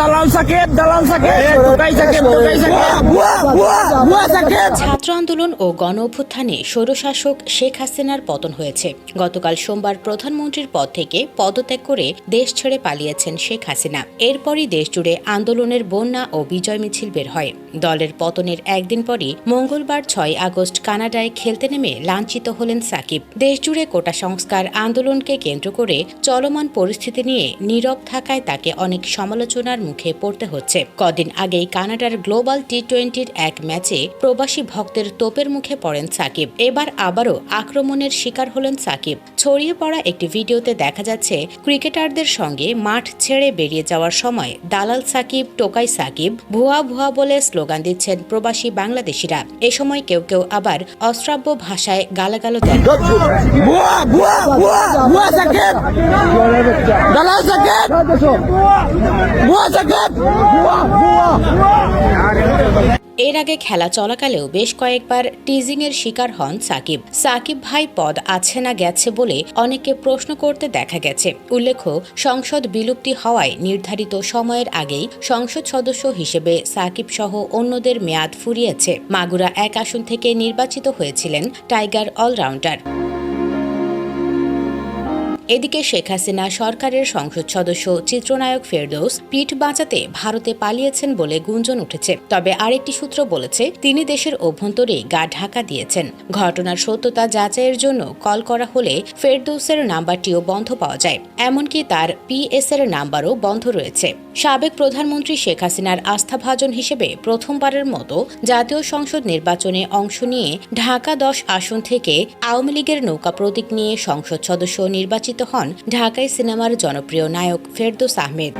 দালাল সাকিব দালাল সাকিব সাকিব সাকিব ভুয়া ছাত্র আন্দোলন ও গণ অভ্যুত্থানে স্বৈরশাসক শেখ হাসিনার পতন হয়েছে। গতকাল সোমবার প্রধানমন্ত্রীর পদ থেকে পদত্যাগ করে দেশ ছেড়ে পালিয়েছেন শেখ হাসিনা। এরপরই দেশজুড়ে আন্দোলনের বন্যা ও বিজয় মিছিল বের হয়। দলের পতনের একদিন পরই মঙ্গলবার ছয় আগস্ট কানাডায় খেলতে নেমে লাঞ্ছিত হলেন সাকিব। দেশজুড়ে কোটা সংস্কার আন্দোলনকে কেন্দ্র করে চলমান পরিস্থিতি নিয়ে নীরব থাকায় তাকে অনেক সমালোচনার মুখে পড়তে হচ্ছে। কদিন আগেই কানাডার গ্লোবাল টি টোয়েন্টির এক ম্যাচে প্রবাসী ভক্তের তোপের মুখে পড়েন সাকিব। এবার আবারও আক্রমণের শিকার হলেন সাকিব। ছড়িয়ে পড়া একটি ভিডিওতে দেখা যাচ্ছে, ক্রিকেটারদের সঙ্গে মাঠ ছেড়ে বেরিয়ে যাওয়ার সময় দালাল সাকিব, টোকাই সাকিব, ভুয়া ভুয়া বলে স্লোগান দিচ্ছেন প্রবাসী বাংলাদেশিরা। এ সময় কেউ কেউ আবার অশ্রাব্য ভাষায় গালাগালো দেন। এর আগে খেলা চলাকালেও বেশ কয়েকবার টিজিং এর শিকার হন সাকিব। সাকিব ভাই পদ আছে না গেছে বলে অনেকে প্রশ্ন করতে দেখা গেছে। উল্লেখ্য, সংসদ বিলুপ্তি হওয়ায় নির্ধারিত সময়ের আগেই সংসদ সদস্য হিসেবে সাকিব সহ অন্যদের মেয়াদ ফুরিয়েছে। মাগুরা এক আসন থেকে নির্বাচিত হয়েছিলেন টাইগার অলরাউন্ডার। এদিকে শেখ হাসিনা সরকারের সংসদ সদস্য চিত্রনায়ক ফেরদৌস পিঠ বাঁচাতে ভারতে পালিয়েছেন বলে গুঞ্জন উঠেছে। তবে আরেকটি সূত্র বলেছে, তিনি দেশের অভ্যন্তরে গা ঢাকা দিয়েছেন। ঘটনার সত্যতা যাচাইয়ের জন্য কল করা হলে ফেরদৌসের নাম্বারটিও বন্ধ পাওয়া যায়। এমনকি তার পিএস এর নাম্বারও বন্ধ রয়েছে। সাবেক প্রধানমন্ত্রী শেখ হাসিনার আস্থাভাজন হিসেবে প্রথমবারের মতো জাতীয় সংসদ নির্বাচনে অংশ নিয়ে ঢাকা দশ আসন থেকে আওয়ামী লীগের নৌকা প্রতীক নিয়ে সংসদ সদস্য নির্বাচিত হন ঢাকায় সিনেমার জনপ্রিয় নায়ক ফেরদোস আহমেদ।